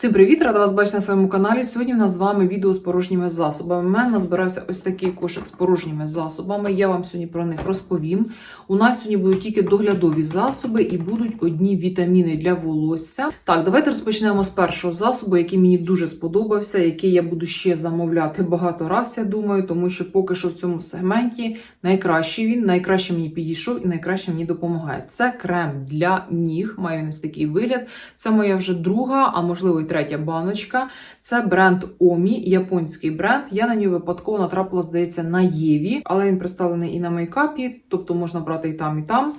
Всім привіт! Рада вас бачити на своєму каналі. Сьогодні в нас з вами відео з порожніми засобами. У мене збирався ось такий кошик з порожніми засобами. Я вам сьогодні про них розповім. У нас сьогодні будуть тільки доглядові засоби і будуть одні вітаміни для волосся. Так, давайте розпочнемо з першого засобу, який мені дуже сподобався, який я буду ще замовляти багато раз, я думаю, тому що поки що в цьому сегменті найкращий він, найкраще мені підійшов і найкраще мені допомагає. Це крем для ніг. Має він ось такий вигляд. Це моя вже друга, а можливо і третя баночка. Це бренд Омі, японський бренд. Я на нього випадково натрапила, здається, на Єві, але він представлений і на мейкапі, тобто можна брати і там, і там.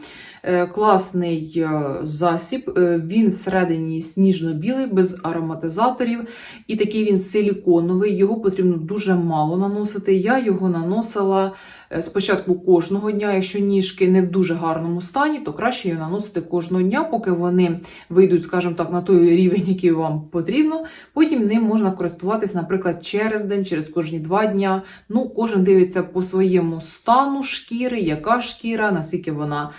Е, Класний е, засіб. Е, Він всередині сніжно-білий, без ароматизаторів. І такий він силіконовий. Його потрібно дуже мало наносити. Я його наносила спочатку кожного дня. Якщо ніжки не в дуже гарному стані, то краще його наносити кожного дня, поки вони вийдуть, скажімо так, на той рівень, який вам потрібно. Потім ним можна користуватись, наприклад, через день, через кожні два дня. Ну, кожен дивиться по своєму стану шкіри, яка шкіра, наскільки вона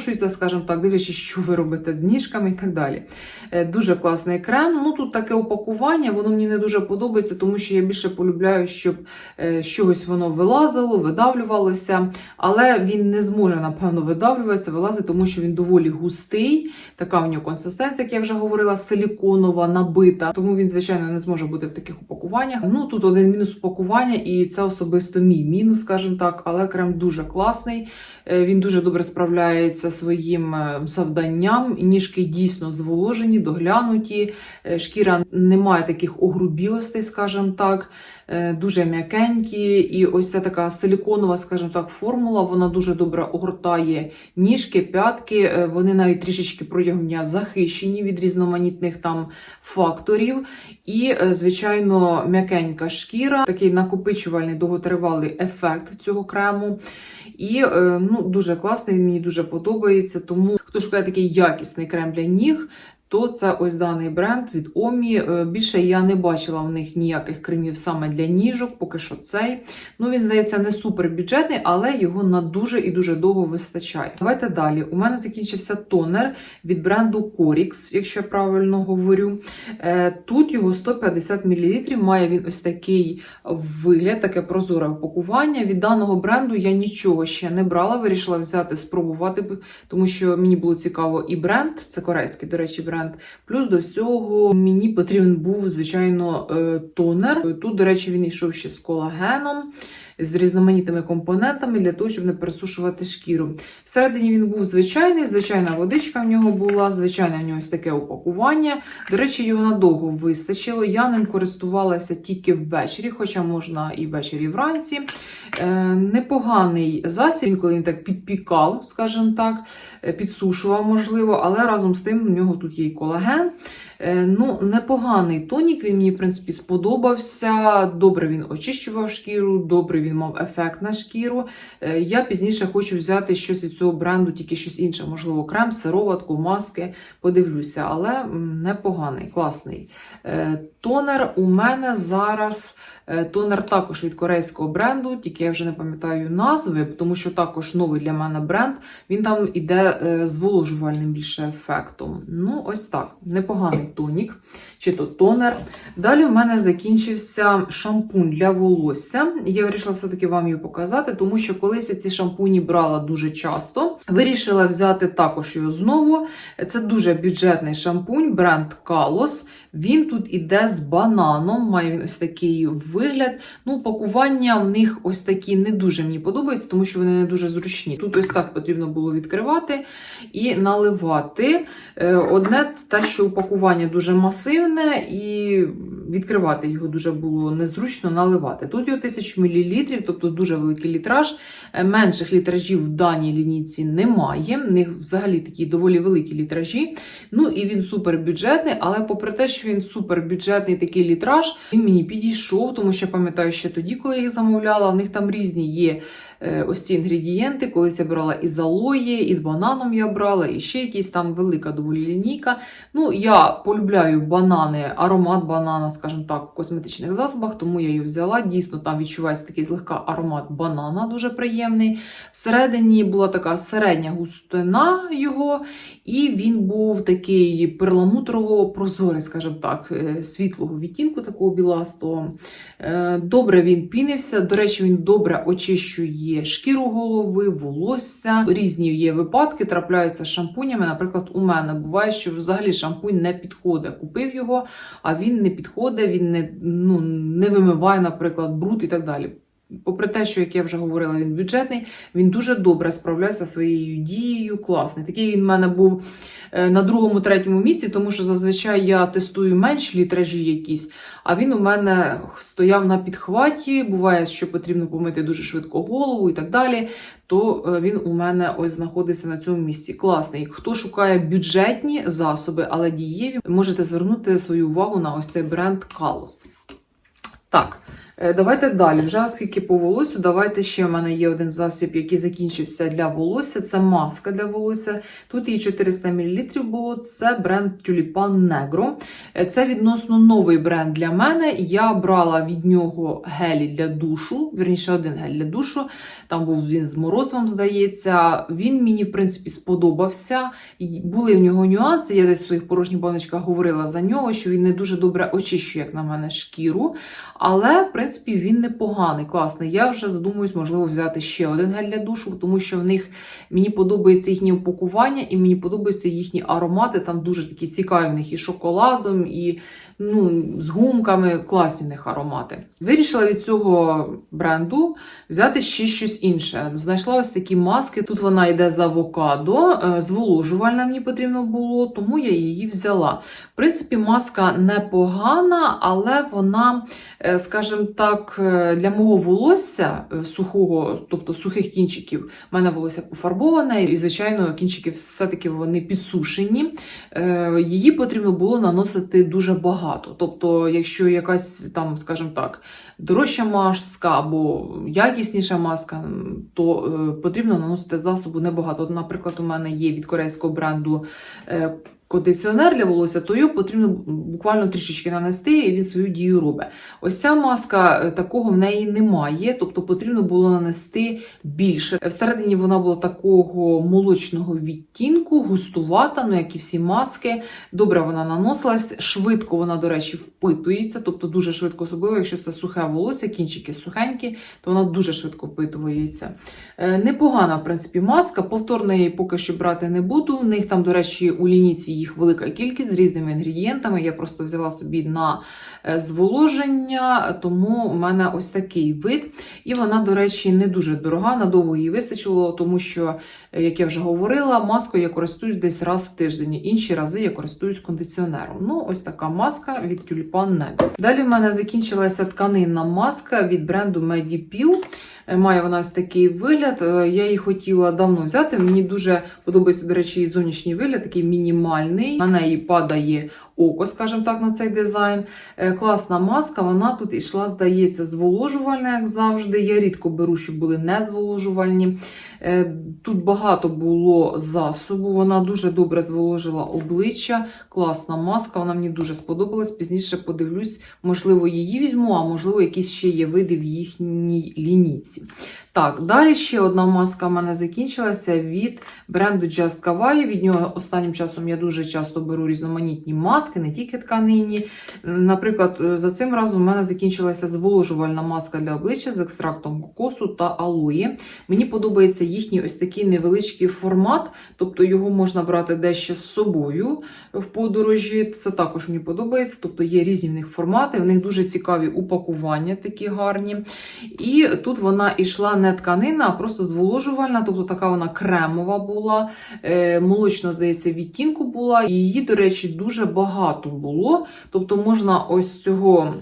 зношується, скажімо так, дивлячись, що ви робите з ніжками і так далі. Е, Дуже класний крем. Ну тут таке упакування, воно мені не дуже подобається, тому що я більше полюбляю, щоб е, чогось воно вилазило, видавлювалося. Але він не зможе, напевно, видавлюватися, вилазити, тому що він доволі густий. Така в нього консистенція, як я вже говорила, силіконова, набита. Тому він, звичайно, не зможе бути в таких упакуваннях. Ну тут один мінус упакування, і це особисто мій мінус, скажімо так, але крем дуже класний. Е, Він дуже добре справляється своїм е, завданням. Ніжки дійсно зволожені, доглянуті. Е, Шкіра не має таких огрубілостей, скажімо так, дуже м'якенькі. І ось ця така силіконова, скажімо так, формула. Вона дуже добре огортає ніжки, п'ятки. Вони навіть трішечки протягом дня захищені від різноманітних там факторів. І, звичайно, м'якенька шкіра, такий накопичувальний довготривалий ефект цього крему. І е, дуже класний, він мені дуже подобається. Тому хто шукає такий якісний крем для ніг, то це ось даний бренд від Омі. Е, Більше я не бачила в них ніяких кремів саме для ніжок, поки що цей. Ну, він здається не супер бюджетний, але його на дуже і дуже довго вистачає. Давайте далі. У мене закінчився тонер від бренду Corix, якщо я правильно говорю. Е, Тут його 150 мл, має він ось такий вигляд, таке прозоре упакування. Від даного бренду я нічого ще не брала, вирішила взяти, спробувати, тому що мені було цікаво і бренд, це корейський, до речі, бренд. Плюс до всього мені потрібен був, звичайно, е, тонер. Тут, до речі, він йшов ще з колагеном. З різноманітними компонентами для того, щоб не пересушувати шкіру. Всередині він був звичайний, звичайна водичка в нього була, звичайне в нього ось таке упакування. До речі, його надовго вистачило. Я ним користувалася тільки ввечері, хоча можна і ввечері, і вранці. Е, непоганий засіб, він коли він так підпікав, скажімо так, е, підсушував, можливо, але разом з тим у нього тут є і колаген. Е, Ну, непоганий тонік, він мені, в принципі, сподобався. Добре він очищував шкіру, добре він мав ефект на шкіру. Е, Я пізніше хочу взяти щось від цього бренду, тільки щось інше, можливо, крем, сироватку, маски. Подивлюся, але непоганий, класний. Е, Тонер у мене зараз. Е, Тонер також від корейського бренду, тільки я вже не пам'ятаю назви, тому що також новий для мене бренд. Він там іде е, зволожувальним більше ефектом. Ну, ось так. Непоганий тонік, чи то тонер. Далі у мене закінчився шампунь для волосся. Я вирішила все-таки вам його показати, тому що колись я ці шампуні брала дуже часто. Вирішила взяти також його знову. Це дуже бюджетний шампунь, бренд Kalos. Він тут іде з бананом, має він ось такий вигляд. Ну, пакування в них ось такі не дуже мені подобаються, тому що вони не дуже зручні. Тут ось так потрібно було відкривати і наливати. Е, Одне те, що упакування дуже масивне, і відкривати його дуже було незручно наливати. Тут його 1000 мл, тобто дуже великий літраж. Е, Менших літражів в даній лінійці немає. В них взагалі такі доволі великі літражі. Ну і він супер бюджетний, але попри те, що він супер бюджетний такий літраж, він мені підійшов, тому що пам'ятаю, ще тоді, коли я їх замовляла, в них там різні є ось ці інгредієнти. Колись я брала із алої, із бананом я брала, і ще якісь там велика доволі лінійка. Ну, я полюбляю банани, аромат банана, скажімо так, у косметичних засобах, тому я її взяла. Дійсно, там відчувається такий злегка аромат банана, дуже приємний. Всередині була така середня густина його, і він був такий перламутрово-прозорий, скажімо так, е, світлого відтінку, такого біластого. Е, Добре він пінився. До речі, він добре очищує шкіру голови, волосся. Різні є випадки, трапляються шампунями. Наприклад, у мене буває, що взагалі шампунь не підходить. Купив його, а він не підходить, він не, ну, не вимиває, наприклад, бруд і так далі. Попри те, що, як я вже говорила, він бюджетний, він дуже добре справлявся своєю дією, класний. Такий він в мене був е, на другому, третьому місці, тому що зазвичай я тестую менші літражі якісь, а він у мене стояв на підхваті. Буває, що потрібно помити дуже швидко голову і так далі. То е, він у мене ось знаходився на цьому місці. Класний. Хто шукає бюджетні засоби, але дієві, можете звернути свою увагу на ось цей бренд Kalos. Так. Е, Давайте далі. Вже оскільки по волосю, давайте ще в мене є один засіб, який закінчився для волосся. Це маска для волосся. Тут її 400 мл було. Це бренд Negro. Е, Це відносно новий бренд для мене. Я брала від нього гелі для душу, вірніше, один гель для душу. Там був він з морозивом, здається. Він мені, в принципі, сподобався. Були в нього нюанси. Я десь в своїх порожніх баночках говорила за нього, що він не дуже добре очищує, як на мене, шкіру. Але, в принципі, він непоганий, класний. Я вже задумуюсь, можливо, взяти ще один гель для душу, тому що в них мені подобається їхнє упакування, і мені подобаються їхні аромати. Там дуже такі цікаві в них і шоколадом, і ну, з гумками, класні в них аромати. Вирішила від цього бренду взяти ще щось інше. Знайшла ось такі маски. Тут вона йде з авокадо, е, зволожувальна мені потрібно було, тому я її взяла. В принципі, маска непогана, але вона, е, скажімо так, е, для мого волосся е, сухого, тобто сухих кінчиків, в мене волосся пофарбоване, і, звичайно, кінчики все-таки вони підсушені. Е, Її потрібно було наносити дуже багато. Тобто, якщо якась там, скажімо так, дорожча маска або якісніша маска, то потрібно наносити засобу небагато. Наприклад, у мене є від корейського бренду. Е, Кондиціонер для волосся, то його потрібно буквально трішечки нанести, і він свою дію робить. Ось ця маска е, такого в неї немає, тобто потрібно було нанести більше. Всередині вона була такого молочного відтінку, густувата, ну як і всі маски. Добре вона наносилась, швидко вона, до речі, впитується, тобто дуже швидко, особливо, якщо це сухе волосся, кінчики сухенькі, то вона дуже швидко впитується. Е, Непогана, в принципі, маска. Повторно її поки що брати не буду. У них там, до речі, у лінійці їх велика кількість з різними інгредієнтами. Я просто взяла собі на е, зволоження, тому у мене ось такий вид. І вона, до речі, не дуже дорога, надовго її вистачило, тому що, е, як я вже говорила, маскою я користуюсь десь раз в тиждень. Інші рази я користуюсь кондиціонером. Ну, ось така маска від Tulipan Negro. Далі в мене закінчилася тканинна маска від бренду Medipil. Е, Має вона ось такий вигляд. Е, Я її хотіла давно взяти. Мені дуже подобається, до речі, її зовнішній вигляд, такий мінімальний. На неї падає око, скажімо так, на цей дизайн. Е, Класна маска. Вона тут ішла, здається, зволожувальна, як завжди. Я рідко беру, щоб були не зволожувальні. Е, Тут багато було засобу. Вона дуже добре зволожила обличчя. Класна маска. Вона мені дуже сподобалась. Пізніше подивлюсь, можливо, її візьму, а можливо, якісь ще є види в їхній лінійці. Так, далі ще одна маска в мене закінчилася від бренду Just Kawaii. Від нього останнім часом я дуже часто беру різноманітні маски, не тільки тканинні. Наприклад, е, за цим разом в мене закінчилася зволожувальна маска для обличчя з екстрактом кокосу та алої. Мені подобається їхній ось такий невеличкий формат, тобто його можна брати дещо з собою в подорожі. Це також мені подобається. Тобто є різні в них формати, в них дуже цікаві упакування, такі гарні. І тут вона йшла не тканина, а просто зволожувальна, тобто така вона кремова була, е, молочно, здається, відтінку була. Її, до речі, дуже багато було. Тобто можна ось цього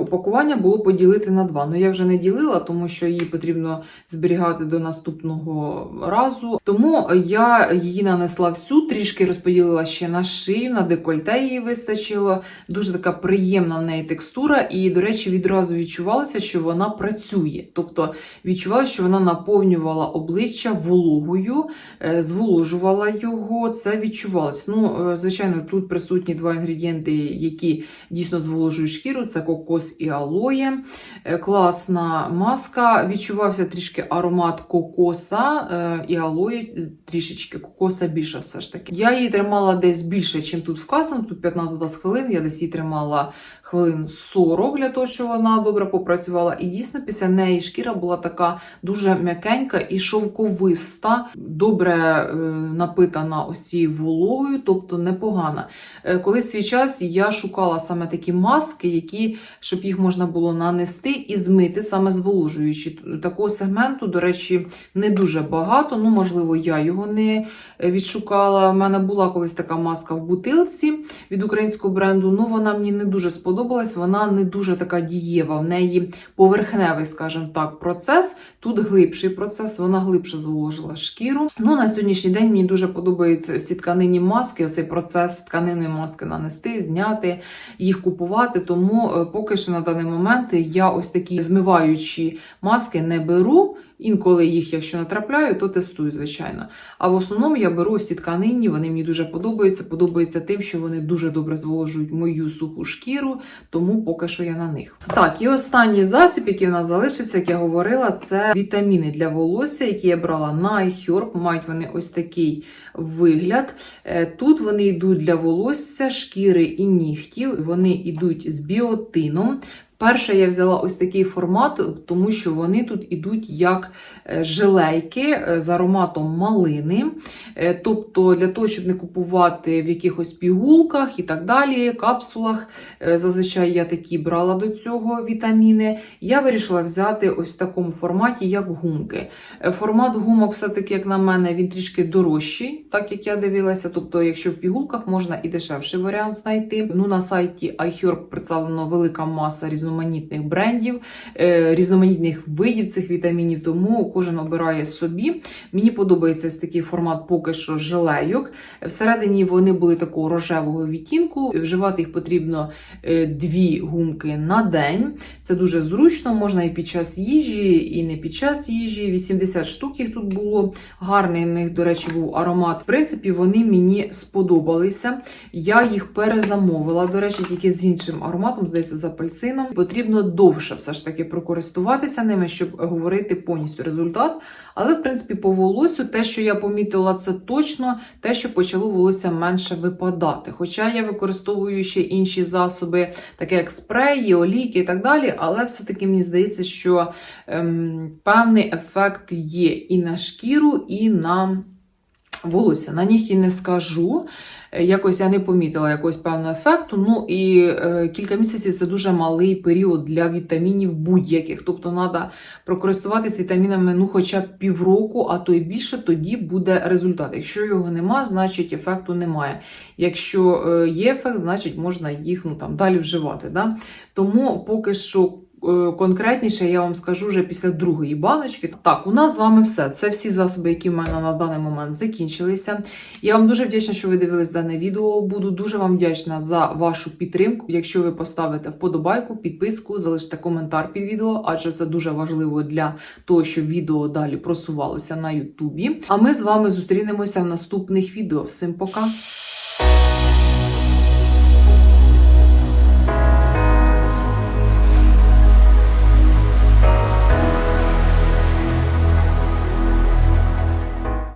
Упакування було поділити на два. Ну я вже не ділила, тому що її потрібно зберігати до наступного разу. Тому я її нанесла всю, трішки розподілила ще на шию, на декольте її вистачило. Дуже така приємна в неї текстура, і, до речі, відразу відчувалося, що вона працює. Тобто відчувалося, що вона наповнювала обличчя вологою, е, зволожувала його. Це відчувалось. Ну, е, звичайно, тут присутні два інгредієнти, які дійсно зволожують шкіру. Це кокос і алоє. Е, Класна маска. Відчувався трішки аромат кокоса е, і алої, трішечки кокоса більше все ж таки. Я її тримала десь більше, ніж тут вказано. Тут 15-20 хвилин. Я десь її тримала хвилин 40 для того, щоб вона добре попрацювала. І дійсно після неї шкіра була така дуже м'якенька і шовковиста, добре е, напитана ось вологою, тобто непогана. Е, Колись свій час я шукала саме такі маски, які, щоб їх можна було нанести і змити, саме зволожуючи. Такого сегменту, до речі, не дуже багато. Ну, можливо, я його не е, відшукала. У мене була колись така маска в бутилці від українського бренду. Ну, вона мені не дуже сподобалась. Вона не дуже така дієва. В неї поверхневий, скажімо так, процес. Тут глибший процес, вона глибше зволожила шкіру. Ну, на сьогоднішній день мені дуже подобаються ці тканинні маски, ось цей процес тканинної маски нанести, зняти, їх купувати. Тому е, поки що на даний момент я ось такі змиваючі маски не беру. Інколи їх, якщо натрапляю, то тестую, звичайно. А в основному я беру ці тканинні, вони мені дуже подобаються. Подобається тим, що вони дуже добре зволожують мою суху шкіру, тому поки що я на них. Так, і останній засіб, який в нас залишився, як я говорила, це вітаміни для волосся, які я брала на iHerb. Мають вони ось такий вигляд. Е, Тут вони йдуть для волосся, шкіри і нігтів. Вони йдуть з біотином. Вперше я взяла ось такий формат, тому що вони тут ідуть як е, жилейки е, з ароматом малини. Е, Тобто, для того, щоб не купувати в якихось пігулках і так далі, капсулах. Зазвичай я такі брала до цього вітаміни. Я вирішила взяти ось в такому форматі, як гумки. Формат гумок, все-таки, як на мене, він трішки дорожчий, так як я дивилася. Тобто, якщо в пігулках можна і дешевший варіант знайти. Ну, на сайті iHerb представлено велика маса різноманітних брендів, е, різноманітних видів цих вітамінів, тому кожен обирає собі. Мені подобається ось такий формат поки що жилейок. Всередині вони були такого рожевого відтінку. Вживати їх потрібно е, дві гумки на день. Це дуже зручно, можна і під час їжі, і не під час їжі. 80 штук їх тут було. Гарний в них, до речі, був аромат. В принципі, вони мені сподобалися. Я їх перезамовила, до речі, тільки з іншим ароматом, здається, з апельсином. Потрібно довше все ж таки прокористуватися ними, щоб говорити повністю результат. Але, в принципі, по волосю, те, що я помітила, це точно те, що почало волосся менше випадати. Хоча я використовую ще інші засоби, такі як спреї, олійки і так далі, але все-таки мені здається, що ем, певний ефект є і на шкіру, і на волосся. На нігті не скажу. Якось я не помітила якогось певного ефекту. Ну і е, кілька місяців це дуже малий період для вітамінів будь-яких. Тобто треба прокористуватись вітамінами ну, хоча б півроку, а то й більше, тоді буде результат. Якщо його нема, значить ефекту немає. Якщо е, є ефект, значить можна їх ну, там, далі вживати. Да? Тому поки що. Е, Конкретніше я вам скажу вже після другої баночки. Так, у нас з вами все. Це всі засоби, які в мене на даний момент закінчилися. Я вам дуже вдячна, що ви дивились дане відео. Буду дуже вам вдячна за вашу підтримку. Якщо ви поставите вподобайку, підписку, залишите коментар під відео, адже це дуже важливо для того, щоб відео далі просувалося на Ютубі. А ми з вами зустрінемося в наступних відео. Всім пока!